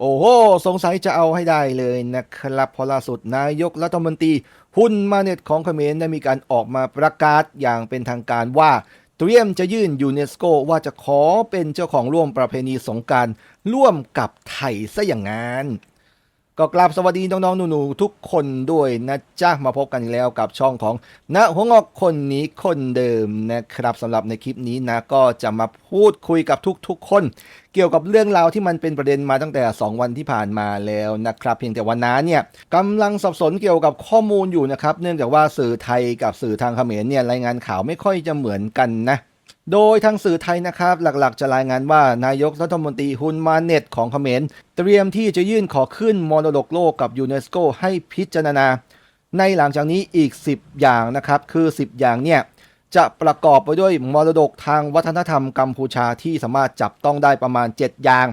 โอ้โห สงสัยจะเอาให้ได้เลยนะครับพอล่าสุดนายกรัฐมนตรีหุ่นมาเน็ตของเขมรได้มีการออกมาประกาศอย่างเป็นทางการว่าเตรียมจะยื่นยูเนสโกว่าจะขอเป็นเจ้าของร่วมประเพณีสงกรารร่วมกับไทยซะอย่างนั้น ก็กราบสวัสดีน้องๆหนูๆทุกคนด้วยนะจ๊ะมาพบกันอีกแล้วกับช่องของณหัวงอกคนนี้คนเดิมนะครับสำหรับในคลิปนี้นะก็จะมาพูดคุยกับทุกๆคน เกี่ยวกับเรื่องราวที่มันเป็นประเด็นมาตั้งแต่ 2 วันที่ผ่านมาแล้วนะครับเพียงแต่วันนั้นเนี่ยกำลังสับสนเกี่ยวกับข้อมูลอยู่นะครับเนื่องจากว่าสื่อไทยกับสื่อทางเขมรเนี่ยรายงานข่าวไม่ค่อยจะเหมือนกันนะ โดยทางสื่อไทยนะครับหลักๆ จะรายงานว่านายกรัฐมนตรีฮุนมาเน็ตของเขมรเตรียมที่จะยื่นขอขึ้นมรดกโลกกับยูเนสโกให้พิจารณา ในหลังจากนี้อีก 10 อย่างนะครับ คือ 10 อย่างเนี่ย จะประกอบไปด้วยมรดกทางวัฒนธรรมกัมพูชาที่สามารถจับต้องได้ประมาณ 7 อย่าง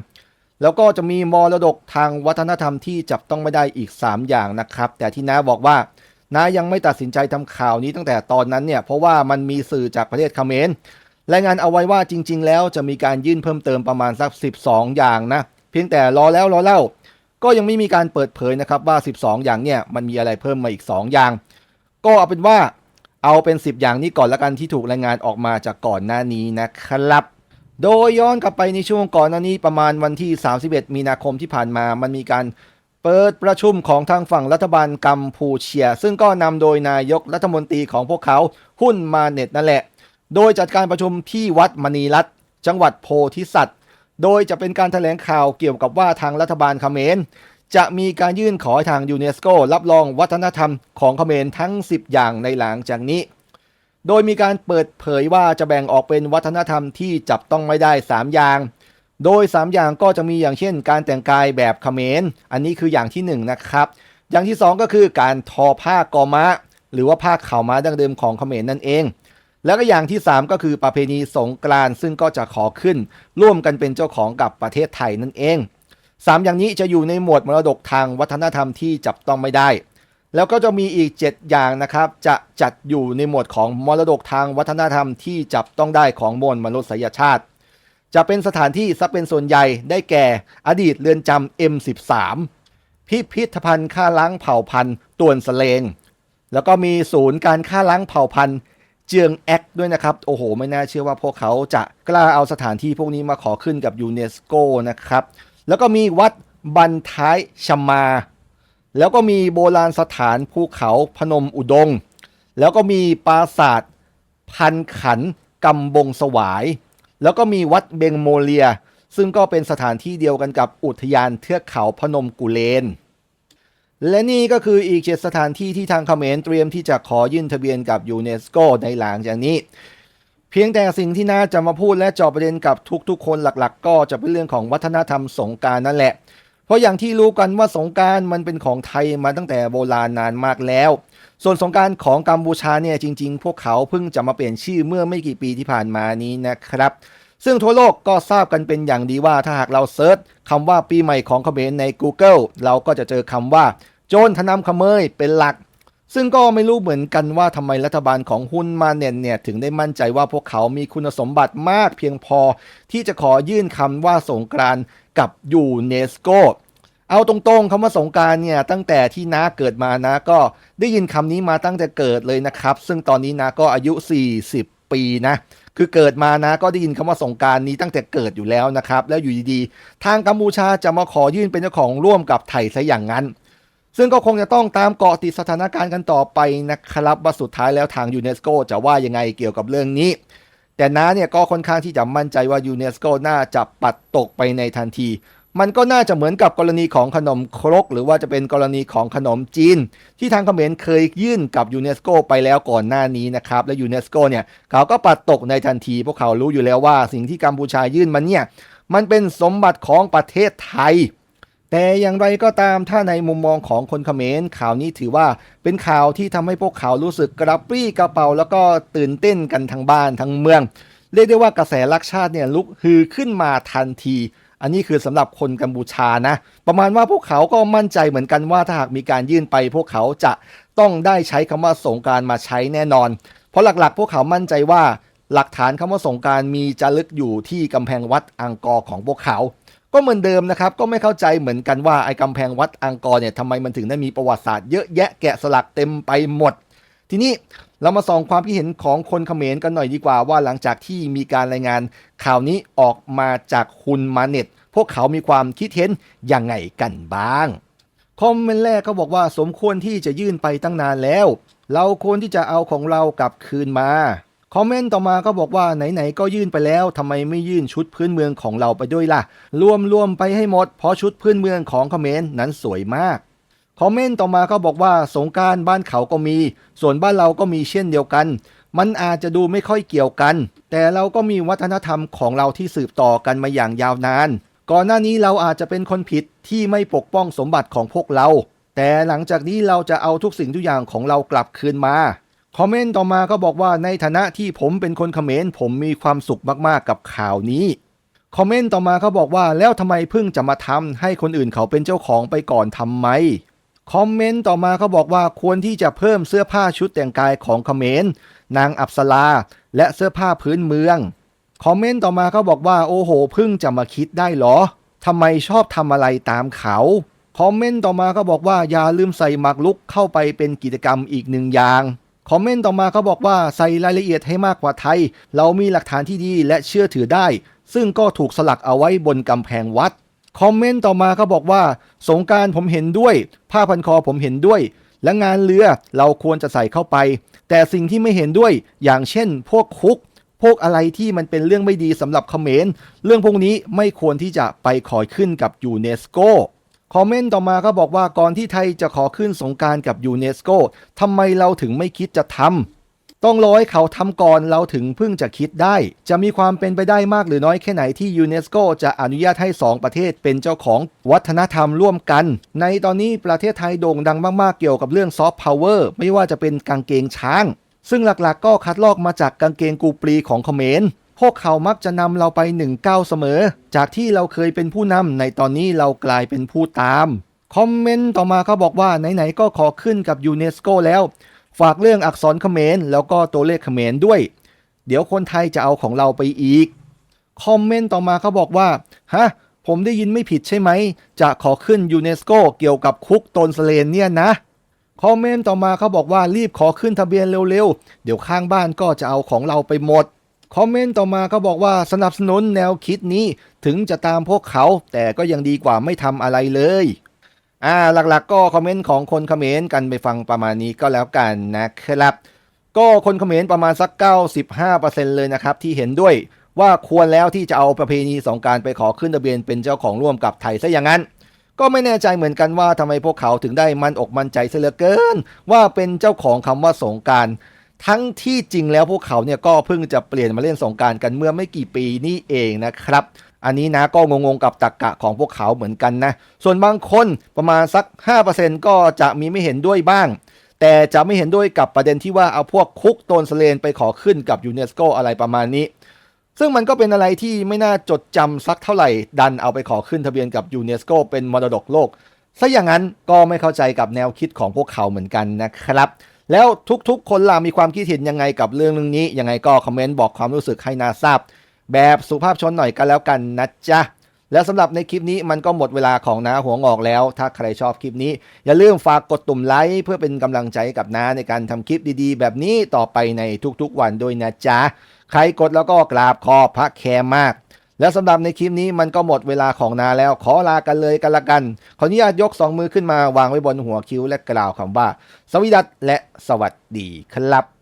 แล้วก็จะมีมรดกทางวัฒนธรรมที่จับต้องไม่ได้อีก 3 อย่างนะครับ แต่ที่น้าบอกว่าน้ายังไม่ตัดสินใจทำข่าวนี้ตั้งแต่ตอนนั้นเนี่ยเพราะว่ามันมีสื่อจากประเทศเขมร รายงานเอาไว้ว่าจริง ๆ แล้วจะมีการยื่นเพิ่มเติมประมาณสัก 12 อย่างนะ เพียงแต่รอแล้วรอเล่า ก็ยังไม่มีการเปิดเผยนะครับว่า 12 อย่างเนี่ยมันมีอะไรเพิ่มมาอีก 2 อย่าง ก็เอาเป็นว่าเอาเป็น 10 อย่างนี้ก่อนละกันที่ถูกรายงานออกมาจากก่อนหน้านี้นะครับ โดยย้อนกลับไปในช่วงก่อนหน้านี้ประมาณวันที่ 31 มีนาคมที่ผ่านมา มันมีการเปิดประชุมของทางฝั่งรัฐบาลกัมพูเชีย ซึ่งก็นำโดยนายกรัฐมนตรีของพวกเขาหุ้นมาเน็ตนั่นแหละ โดยจัดการประชุมที่วัดมณีรัตน์จังหวัดโพธิสัตว์ โดยจะเป็นการแถลงข่าวเกี่ยวกับว่าทางรัฐบาลเขมรจะมีการยื่นขอให้ทางยูเนสโกรับรองวัฒนธรรมของเขมรทั้ง 10 อย่างในหลังจากนี้ โดยมีการเปิดเผยว่าจะแบ่งออกเป็นวัฒนธรรมที่จับต้องไม่ได้ 3 อย่าง โดย 3 อย่างก็จะมีอย่างเช่น การแต่งกายแบบเขมร อันนี้คืออย่างที่ 1 นะครับ อย่างที่ 2 ก็คือการทอผ้ากอม้าหรือว่าผ้าขาวม้าดั้งเดิมของเขมรนั่นเอง แล้วก็อย่างที่ 3 ก็คือประเพณีสงกรานต์ซึ่งก็จะขอขึ้น ร่วมกันเป็นเจ้าของกับประเทศไทยนั่นเอง 3 อย่างนี้จะอยู่ในหมวดมรดกทางวัฒนธรรมที่จับต้องไม่ได้ แล้วก็จะมีอีก 7 อย่างนะครับ จะจัดอยู่ในหมวดของมรดกทางวัฒนธรรมที่จับต้องได้ของมวลมนุษยชาติ จะเป็นสถานที่ซักเป็นส่วนใหญ่ได้แก่ อดีตเรือนจำ M13 พิพิธภัณฑ์ฆ่าล้างเผ่าพันธุ์ตวนสเลงแล้วก็มีศูนย์การฆ่าล้างเผ่าพันธุ์ เจืองแอคด้วยนะครับ โอ้โห ไม่น่าเชื่อว่าพวกเขาจะกล้าเอาสถานที่พวกนี้มาขอขึ้นกับยูเนสโกนะครับ แล้วก็มีวัดบันท้ายชมา แล้วก็มีโบราณสถานภูเขาพนมอุดง แล้วก็มีปราสาทพันขันกำบงสวาย แล้วก็มีวัดเบงโมเลีย ซึ่งก็เป็นสถานที่เดียวกันกับอุทยานเทือกเขาพนมกุเลน และนี่ก็คืออีกเจ็ดสถานที่ที่ทางเขมรเตรียมที่จะขอยื่นทะเบียนกับยูเนสโกในหลังจากนี้ เพียงแต่สิ่งที่น่าจะมาพูดและจาะประเด็นกับทุกๆ คนหลักๆ ก็จะเป็นเรื่องของวัฒนธรรมสงการนั่นแหละ เพราะอย่างที่รู้กันว่าสงการมันเป็นของไทยมาตั้งแต่โบราณนานมากแล้ว ส่วนสงการของกัมพูชาเนี่ยจริง ๆ พวกเขาเพิ่งจะมาเปลี่ยนชื่อเมื่อไม่กี่ปีที่ผ่านมานี้นะครับซึ่งทั่วโลกก็ทราบกันเป็นอย่างดีว่าถ้าหากเราเซิร์ชคำว่าปีใหม่ของเขมรใน Google เราก็จะเจอคำว่า โจรทนำขเมยเป็นหลัก ซึ่งก็ไม่รู้เหมือนกันว่าทำไมรัฐบาลของฮุนมาเนนเนี่ยถึงได้มั่นใจว่าพวกเขามีคุณสมบัติมากเพียงพอ ที่จะขอยื่นคำว่าสงกรานกับยูเนสโกเอาตรงๆคำว่าสงการเนี่ยตั้งแต่ที่น้าเกิดมานะก็ได้ยินคำนี้มาตั้งแต่เกิดเลยนะครับ ซึ่งตอนนี้นาก็อายุ 40 ปีนะ คือเกิดมานะก็ได้ยินคำว่าสงการนี้ตั้งแต่เกิดอยู่แล้วนะครับ แล้วอยู่ดีๆ ทางกัมพูชาจะมาขอยื่นเป็นเจ้าของร่วมกับไทยซะอย่างนั้น ซึ่งก็คงจะต้องตามเกาะติดสถานการณ์กันต่อไปนะครับว่าสุดท้ายแล้วทางยูเนสโกจะว่ายังไงเกี่ยวกับเรื่องนี้ แต่น้าเนี่ยก็ค่อนข้างที่จะมั่นใจว่ายูเนสโกน่าจะปัดตกไปในทันที มันก็น่าจะเหมือนกับกรณีของขนมครก หรือว่าจะเป็นกรณีของขนมจีน ที่ทางเขมรเคยยื่นกับยูเนสโกไปแล้วก่อนหน้านี้นะครับและยูเนสโกเนี่ยเขาก็ปัดตกในทันที พวกเขารู้อยู่แล้วว่าสิ่งที่กัมพูชายื่นมันเนี่ยมันเป็นสมบัติของประเทศไทย แต่อย่างไรก็ตามถ้าในมุมมองของคนเขมรข่าวนี้ถือว่าเป็นข่าวที่ทำให้พวกเขารู้สึกกระปรี้กระเป๋าแล้วก็ตื่นเต้นกันทั้งบ้านทั้งเมือง เรียกได้ว่ากระแสรักชาติเนี่ยลุกฮือขึ้นมาทันที อันนี้คือสำหรับคนกัมพูชานะ ประมาณว่าพวกเขาก็มั่นใจเหมือนกันว่าถ้าหากมีการยื่นไป พวกเขาจะต้องได้ใช้คำว่าสงการมาใช้แน่นอน เพราะหลักๆ พวกเขามั่นใจว่าหลักฐานคำว่าสงการมีจารึกอยู่ที่กำแพงวัดอังกอร์ของพวกเขา ก็เหมือนเดิมนะครับ ก็ไม่เข้าใจเหมือนกันว่าไอ้กำแพงวัดอังกอร์เนี่ยทำไมมันถึงได้มีประวัติศาสตร์เยอะแยะแกะสลักเต็มไปหมด ทีนี้เรามาส่องความคิดเห็นของคนเขมรกันหน่อยดีกว่าว่าหลังจากที่มีการรายงานข่าวนี้ออกมาจากคุณมาเน็ต พวกเขามีความคิดเห็นยังไงกันบ้างคอมเมนต์แรกเขาบอกว่าสมควรที่จะยื่นไปตั้งนานแล้ว เราควรที่จะเอาของเรากลับคืนมา คอมเมนต์ต่อมาก็บอกว่าไหนๆก็ยื่นไปแล้วทำไมไม่ยื่นชุดพื้นเมืองของเราไปด้วยล่ะ รวมๆไปให้หมด เพราะชุดพื้นเมืองของเขมรนั้นสวยมากคอมเมนต์ต่อมาก็บอกว่าสงการบ้านเขาก็มี ส่วนบ้านเราก็มีเช่นเดียวกัน มันอาจจะดูไม่ค่อยเกี่ยวกัน แต่เราก็มีวัฒนธรรมของเราที่สืบต่อกันมาอย่างยาวนาน ก่อนหน้านี้เราอาจจะเป็นคนผิดที่ไม่ปกป้องสมบัติของพวกเรา แต่หลังจากนี้เราจะเอาทุกสิ่งทุกอย่างของเรากลับคืนมา คอมเมนต์ต่อมาก็บอกว่าในฐานะที่ผมเป็นคนเขมรผมมีความสุขมากๆกับข่าวนี้ คอมเมนต์ต่อมาเขาบอกว่าแล้วทำไมเพิ่งจะมาทำให้คนอื่นเขาเป็นเจ้าของไปก่อนทำไม คอมเมนต์ต่อมาเขาบอกว่าควรที่จะเพิ่มเสื้อผ้าชุดแต่งกายของเขมรนางอับสราและเสื้อผ้าพื้นเมือง คอมเมนต์ต่อมาเขาบอกว่าโอ้โหเพิ่งจะมาคิดได้เหรอทำไมชอบทำอะไรตามเขา คอมเมนต์ต่อมาก็บอกว่าอย่าลืมใส่หมากลุกเข้าไปเป็นกิจกรรมอีกหนึ่งอย่าง คอมเมนต์ต่อมาเขาบอกว่าใส่รายละเอียดให้มากกว่าไทย เรามีหลักฐานที่ดีและเชื่อถือได้ ซึ่งก็ถูกสลักเอาไว้บนกำแพงวัด คอมเมนต์ต่อมาเขาบอกว่า สงการผมเห็นด้วย ผ้าพันคอผมเห็นด้วย และงานเรือเราควรจะใส่เข้าไป แต่สิ่งที่ไม่เห็นด้วยอย่างเช่น พวกคุก พวกอะไรที่มันเป็นเรื่องไม่ดีสำหรับเขมรเรื่องพวกนี้ไม่ควรที่จะไปขอขึ้นกับยูเนสโก คอมเมนต์ต่อมาก็บอกว่าก่อนที่ไทยจะขอขึ้นสงการกับยูเนสโกทำไมเราถึงไม่คิดจะทำต้องรอให้เขาทำก่อนเราถึงเพิ่งจะคิดได้ จะมีความเป็นไปได้มากหรือน้อยแค่ไหนที่ยูเนสโกจะอนุญาตให้ 2 ประเทศเป็นเจ้าของวัฒนธรรมร่วมกัน ในตอนนี้ประเทศไทยโด่งดังมากๆเกี่ยวกับเรื่องซอฟต์พาวเวอร์ไม่ว่าจะเป็นกางเกงช้าง ซึ่งหลักๆ ก็คัดลอกมาจากกางเกงกูปรีของเขมร พวกเขามักจะนำเราไปหนึ่งก้าวเสมอ จากที่เราเคยเป็นผู้นำในตอนนี้เรากลายเป็นผู้ตาม คอมเมนต์ต่อมาเขาบอกว่าไหนๆก็ขอขึ้นกับยูเนสโกแล้ว ฝากเรื่องอักษรเขมรแล้วก็ตัวเลขเขมรด้วย เดี๋ยวคนไทยจะเอาของเราไปอีก คอมเมนต์ต่อมาเขาบอกว่า ฮะ ผมได้ยินไม่ผิดใช่ไหม จะขอขึ้นยูเนสโกเกี่ยวกับคุกโตนสเลนเนี่ยนะคอมเมนต์ต่อมาเขาบอกว่ารีบขอขึ้นทะเบียนเร็วๆ เดี๋ยวข้างบ้านก็จะเอาของเราไปหมด คอมเมนต์ต่อมาเขาบอกว่าสนับสนุนแนวคิดนี้ถึงจะตามพวกเขา แต่ก็ยังดีกว่าไม่ทำอะไรเลยอ่าหลักๆก็คอมเมนต์ของคนเขมรกันไปฟังประมาณนี้ก็แล้วกันนะครับ ก็คนเขมรประมาณสัก 95%เลยนะครับที่เห็นด้วยว่าควรแล้วที่จะเอาประเพณีสงการไปขอขึ้นทะเบียนเป็นเจ้าของร่วมกับไทยซะอย่างนั้น ก็ไม่แน่ใจเหมือนกันว่าทำไมพวกเขาถึงได้มั่นอกมั่นใจเสียเหลือเกิน ว่าเป็นเจ้าของคำว่าสงการ ทั้งที่จริงแล้วพวกเขาเนี่ยก็เพิ่งจะเปลี่ยนมาเล่นสงการกันเมื่อไม่กี่ปีนี่เองนะครับ อันนี้นะก็งงๆกับตรกกะของพวกเขาเหมือนกันนะ ส่วนบางคนประมาณสัก 5%ก็จะมีไม่เห็นด้วยบ้าง แต่จะไม่เห็นด้วยกับประเด็นที่ว่าเอาพวกคุกโตนสเลนไปขอขึ้นกับยูเนสโกอะไรประมาณนี้ ซึ่งมันก็เป็นอะไรที่ไม่น่าจดจำสักเท่าไหร่ ดันเอาไปขอขึ้นทะเบียนกับยูเนสโกเป็นมรดกโลกซะอย่างนั้นก็ไม่เข้าใจกับแนวคิดของพวกเขาเหมือนกันนะครับ แล้วทุกๆ คนล่ะมีความคิดเห็นยังไงกับเรื่องเรื่องนี้ ยังไงก็คอมเมนต์บอกความรู้สึกให้นาทราบ แบบสุภาพชนหน่อยกันแล้วกันนะจ๊ะแล้วสำหรับในคลิปนี้มันก็หมดเวลาของน้าหัวงอกแล้ว ถ้าใครชอบคลิปนี้ อย่าลืมฝากกดตุ่มไลค์เพื่อเป็นกำลังใจกับน้าในการทำคลิปดีๆ แบบนี้ต่อไปในทุกๆวันด้วยนะจ๊ะ ใครกดแล้วก็กราบขอบพระแคร์มาก และสำหรับในคลิปนี้มันก็หมดเวลาของนาแล้วขอลากันเลยกันละกัน ขออนุญาตยกสองมือขึ้นมาวางไว้บนหัวคิ้วและกล่าวคำว่า สวัสดีและสวัสดีครับ